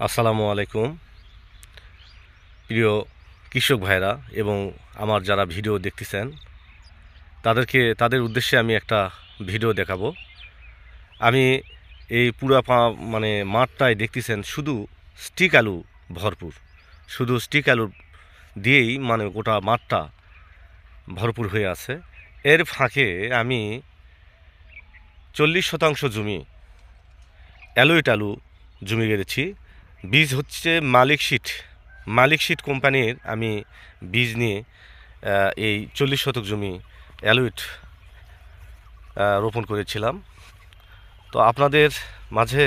আসসালামু আলাইকুম। প্রিয় কৃষক ভাইরা এবং আমার যারা ভিডিও দেখতেছেন, তাদেরকে, তাদের উদ্দেশ্যে আমি একটা ভিডিও দেখাবো। আমি এই পুরা পা- মানে মাঠটায় দেখতেছেন শুধু স্টিক আলু ভরপুর। শুধু স্টিক আলু দিয়েই মানে গোটা মাঠটা ভরপুর হয়ে আছে। এর ফাঁকে আমি চল্লিশ শতাংশ জমি অ্যালোইট আলু জমি গেড়েছি বীজ হচ্ছে মালিক শিট মালিক শিট কোম্পানির আমি বীজ নিয়ে এই চল্লিশ শতক জমি অ্যালুইট রোপণ করেছিলাম। তো আপনাদের মাঝে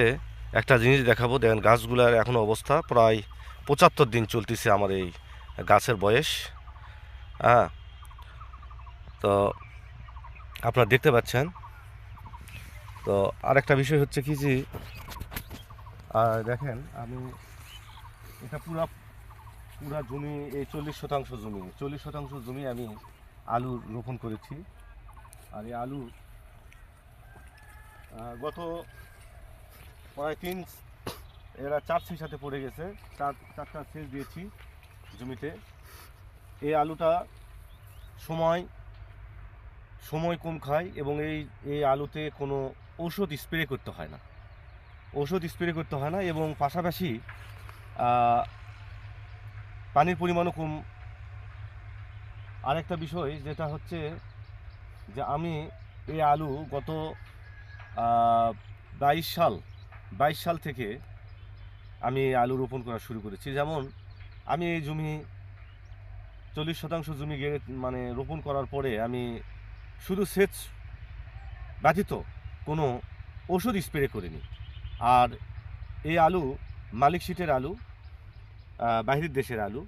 একটা জিনিস দেখাবো। দেখেন গাছগুলার এখনও অবস্থা প্রায় পঁচাত্তর দিন চলতেছে আমার এই গাছের বয়স। হ্যাঁ তো আপনারা দেখতে পাচ্ছেন। তো আরেকটা বিষয় হচ্ছে কি যে আর দেখেন, আমি এটা পুরা পুরা জমি, এই চল্লিশ শতাংশ জমি, চল্লিশ শতাংশ জমি আমি আলু রোপণ করেছি। আর এই আলু গত প্রায় তিন, এরা চার সাথে পড়ে গেছে। চার, চারটা সেচ দিয়েছি জমিতে। এই আলুটা সময় সময় কম খায় এবং এই এই আলুতে কোনো ঔষধ স্প্রে করতে হয় না। ওষুধ স্প্রে করতে হয় না এবং পাশাপাশি পানির পরিমাণও কম। আরেকটা বিষয় যেটা হচ্ছে যে আমি এই আলু গত বাইশ সাল বাইশ সাল থেকে আমি আলু রোপণ করা শুরু করেছি। যেমন আমি এই জমি, চল্লিশ শতাংশ জমি গেড়ে মানে রোপণ করার পরে আমি শুধু সেচ ব্যতীত কোনো ওষুধ স্প্রে করিনি। আর এই আলু মালিক সিটের আলু বাহিরের দেশের আলু।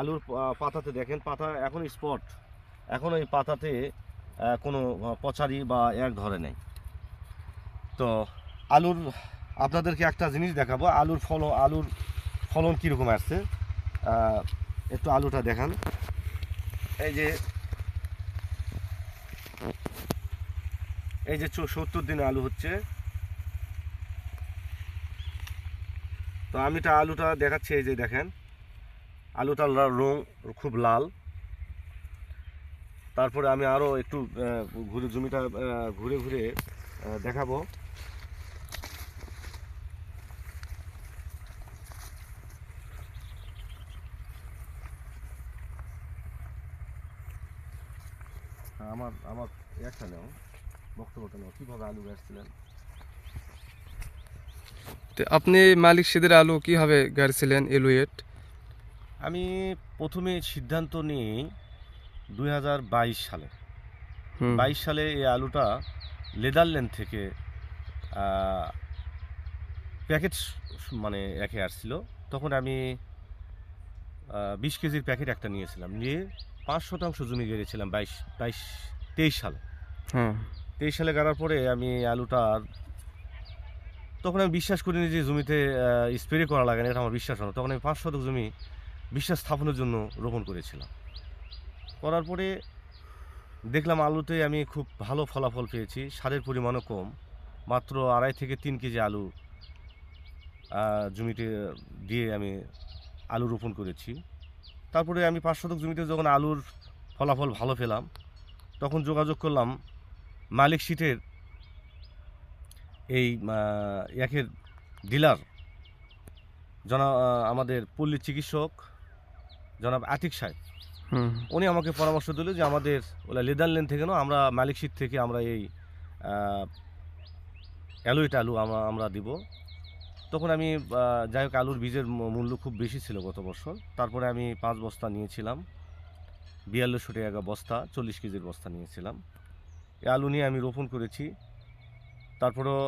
আলুর পাতাতে দেখেন, পাতা এখন স্পট এখন এই পাতাতে কোনো পচারি বা এক ধরে নেই। তো আলুর, আপনাদেরকে একটা জিনিস দেখাবো। আলুর ফল, আলুর ফলন কীরকম আসছে? একটু আলুটা দেখান। এই যে এই যে সত্তর দিনে আলু হচ্ছে। তো আমি এটা আলুটা দেখাচ্ছি, এই যে দেখেন। আলুটার রং, খুব লাল। তারপরে আমি আরও একটু ঘুরে জমিটা ঘুরে ঘুরে দেখাবো। আমার আমার একটা নেও, বক্তব্যটা নেও। কীভাবে আলু গাছছিলেন তো আপনি মালিক সিদের আলু কীভাবে গাড়ছিলেন এলুয়েট? আমি প্রথমে সিদ্ধান্ত নিই দু হাজার বাইশ সালে। বাইশ সালে এই আলুটা নেদারল্যান্ড থেকে প্যাকেট মানে রেখে আসছিল। তখন আমি বিশ কেজির প্যাকেট একটা নিয়েছিলাম। নিয়ে পাঁচ শতাংশ জমি গেড়েছিলাম বাইশ বাইশ তেইশ সালে। হ্যাঁ তেইশ সালে গাড়ার পরে আমি আলুটা তখন আমি বিশ্বাস করিনি যে জমিতে স্প্রে করা লাগে না, এটা আমার বিশ্বাস হলো। তখন আমি পাঁচ শতক জমি বিশ্বাস স্থাপনের জন্য রোপণ করেছিলাম। করার পরে দেখলাম আলুতে আমি খুব ভালো ফলাফল পেয়েছি, সারের পরিমাণও কম, মাত্র আড়াই থেকে তিন কেজি আলু জমিতে দিয়ে আমি আলু রোপণ করেছি। তারপরে আমি পাঁচ শতক জমিতে যখন আলুর ফলাফল ভালো পেলাম, তখন যোগাযোগ করলাম মালিক সিটের এই একের ডিলার। আহ, আমাদের পল্লী চিকিৎসক জনাব আতিক সাহেব। উনি আমাকে পরামর্শ দিল যে আমাদের ওলা নেদারল্যান্ড থেকে না আমরা মালিক সিট থেকে আমরা এই অ্যালোইট আলু আমরা আমরা দিব। তখন আমি যাই হোক আলুর বীজের মূল্য খুব বেশি ছিল গত বছর। তারপরে আমি পাঁচ বস্তা নিয়েছিলাম। বিয়াল্লিশশো টাকা বস্তা চল্লিশ কেজির বস্তা নিয়েছিলাম। এই আলু নিয়ে আমি রোপণ করেছি। তারপরেও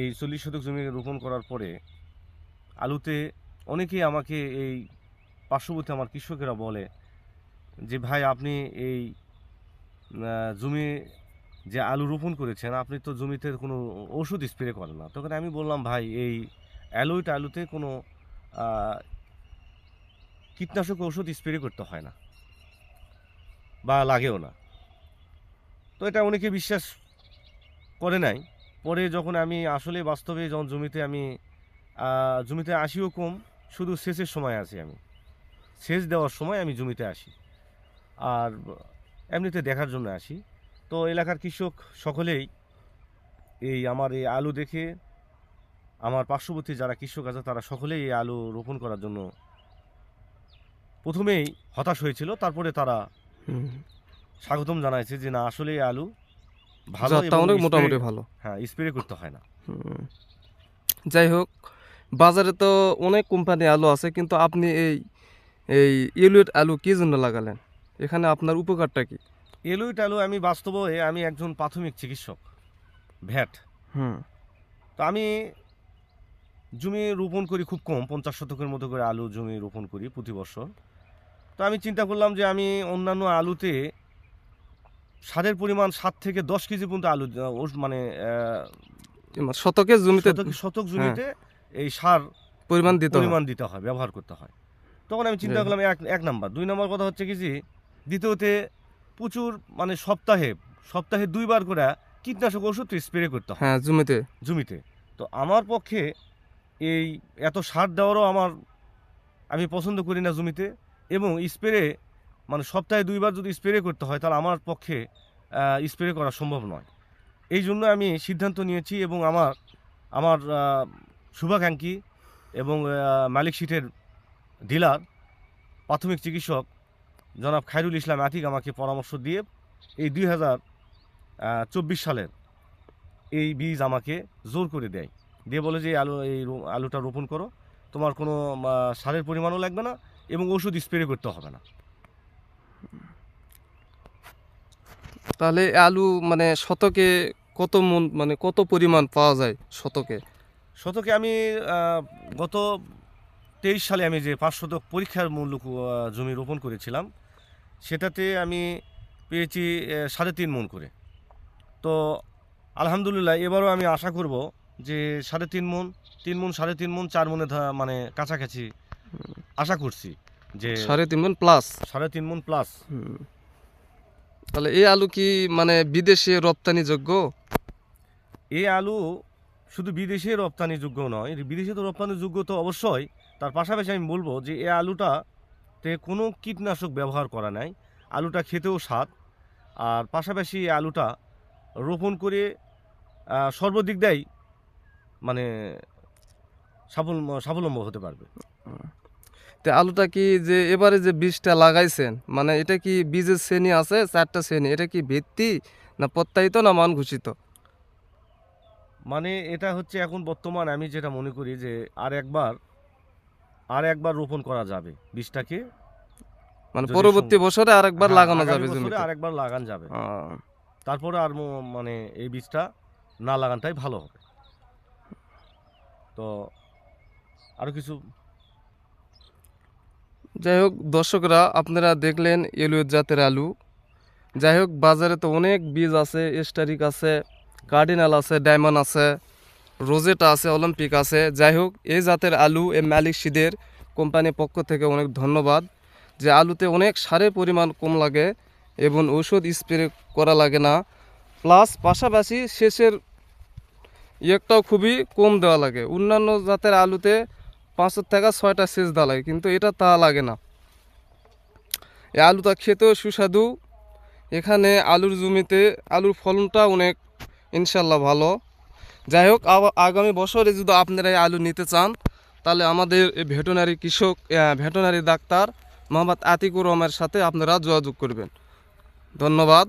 এই চল্লিশ শতক জমি রোপণ করার পরে আলুতে অনেকেই আমাকে এই পার্শ্ববর্তী আমার কৃষকেরা বলে যে, ভাই, আপনি এই জমি যে আলু রোপণ করেছেন, আপনি তো জমিতে কোনো ওষুধ স্প্রে করেন না। তখন আমি বললাম, ভাই, এই অ্যালোইট আলুতে কোনো কীটনাশক ওষুধ স্প্রে করতে হয় না বা লাগেও না। তো এটা অনেকে বিশ্বাস করে নাই। পরে যখন আমি আসলে বাস্তবে যখন জমিতে আমি জমিতে আসিও কম, শুধু সেচের সময় আসি আমি। সেচ দেওয়ার সময় আমি জমিতে আসি। আর এমনিতে দেখার জন্য আসি। তো এলাকার কৃষক সকলেই এই আমার এই আলু দেখে, আমার পার্শ্ববর্তী যারা কৃষক আছে তারা সকলেই এই আলু রোপণ করার জন্য প্রথমেই হতাশ হয়েছিল, তারপরে তারা। স্বাগতম জানাইছি যে না আসলে এই আলু ভালো অনেক মোটামুটি ভালো। হ্যাঁ স্প্রে করতে হয় না। যাই হোক বাজারে তো অনেক কোম্পানি আলু আছে কিন্তু আপনি এই এই এলুয়েট আলু কি জন্য লাগালেন? এখানে আপনার উপকারটা কি? এলুয়েট আলু আমি বাস্তব হয়ে আমি একজন প্রাথমিক চিকিৎসক ভ্যাট। হুম। তো আমি জমি রোপণ করি খুব কম পঞ্চাশ শতকের মতো করে আলু জমি রোপণ করি প্রতি বছর। তো আমি চিন্তা করলাম যে আমি অন্যান্য আলুতে সারের পরিমাণ সাত থেকে দশ কেজি পর্যন্ত আলু মানে আহ, শতকে জমিতে শতক শতক জমিতে এই সার পরিমাণ দিতে পরিমাণ দিতে হয় ব্যবহার করতে হয়। তখন আমি চিন্তা করলাম এক এক নাম্বার। দুই নম্বর কথা হচ্ছে কি যে দ্বিতীয়তে প্রচুর মানে সপ্তাহে সপ্তাহে দুইবার করে কীটনাশক ওষুধ স্প্রে করতে হয়। হ্যাঁ জমিতে। জমিতে। তো আমার পক্ষে এই এত সার দেওয়ারও আমার আমি পছন্দ করি না জমিতে এবং স্প্রে মানে সপ্তাহে দুইবার যদি স্প্রে করতে হয়, তাহলে আমার পক্ষে স্প্রে করা সম্ভব নয়। এই জন্য আমি সিদ্ধান্ত নিয়েছি এবং আমার আমার শুভাকাঙ্ক্ষী এবং মালিক সিটের ডিলার প্রাথমিক চিকিৎসক জনাব খায়রুল ইসলাম আতিক আমাকে পরামর্শ দিয়ে এই দুই হাজার চব্বিশ সালের এই বীজ আমাকে জোর করে দেয়। দিয়ে বলে যে আলু, এই আলুটা রোপণ করো। তোমার কোনো সারের পরিমাণও লাগবে না এবং ওষুধ স্প্রে করতে হবে না। তাহলে আলু মানে শতকে কত মন মানে কত পরিমাণ পাওয়া যায় শতকে? শতকে আমি গত তেইশ সালে আমি যে পাঁচ শতক পরীক্ষার মূল্য জমি রোপণ করেছিলাম সেটাতে আমি পেয়েছি সাড়ে তিন মন করে। তো আলহামদুলিল্লাহ এবারও আমি আশা করব যে সাড়ে তিন মন তিন মন সাড়ে তিন মন চার মনে ধা- মানে কাছাকাছি আশা করছি যে সাড়ে তিন মন প্লাস সাড়ে তিন মন প্লাস তাহলে এই আলু কি মানে বিদেশে রপ্তানি যোগ্য এই আলু শুধু বিদেশে রপ্তানিযোগ্য নয়, বিদেশে তো রপ্তানিযোগ্য তো অবশ্যই। তার পাশাপাশি আমি বলব যে এই আলুটাতে কোনো কীটনাশক ব্যবহার করা নাই। আলুটা খেতেও স্বাদ। আর পাশাপাশি এই আলুটা রোপণ করে সর্বদিক দিয়েই মানে সাফল্য সাবলম্ব হতে পারবে। তো আলুটা কি যে এবারে যে বীজটা লাগাইছেন মানে এটা কি বীজের শ্রেণি আছে চারটা শ্রেণি? এটা কি ভিত্তি না প্রত্যায়িত না মান ঘোষিত মানে এটা হচ্ছে এখন বর্তমান আমি যেটা মনে করি যে আর একবার আর একবার রোপণ করা যাবে বীজটাকে। মানে পরবর্তী বছরে আরেকবার হ্যাঁ, লাগানো যাবে জমিতে? আরেকবার লাগান যাবে। তারপরে আর মানে এই বীজটা না লাগানটাই ভালো হবে। তো আরও কিছু যাই হোক, দর্শকরা, আপনারা দেখলেন এলুয়ের জাতের আলু। যাই হোক, বাজারে তো অনেক বীজ আছে, স্টারিক আছে, কার্ডিনাল আছে, ডায়মন্ড আছে, রোজেটা আছে, অলিম্পিক আছে। যাই হোক, এই জাতের আলু, এই মালিক সিদের কোম্পানির পক্ষ থেকে অনেক ধন্যবাদ যে আলুতে অনেক সারের পরিমাণ কম লাগে এবং ঔষধ স্প্রে করা লাগে না। প্লাস পাশাপাশি শেষের ইয়েকটাও খুবই কম দেওয়া লাগে। অন্যান্য জাতের আলুতে পাঁচশো টাকা ছয়টা সেচ দেওয়া লাগে, কিন্তু এটা তা লাগে না। এই আলুটা খেতেও সুস্বাদু। এখানে আলুর জমিতে আলুর ফলনটা অনেক ইনশাল্লাহ ভালো। যাই হোক আগামী বছরে যদি আপনারা এই আলু নিতে চান, তাহলে আমাদের ভেটেনারি কৃষক ভেটেনারি ডাক্তার মোহাম্মদ আতিকুর রহমানের সাথে আপনারা যোগাযোগ করবেন। ধন্যবাদ।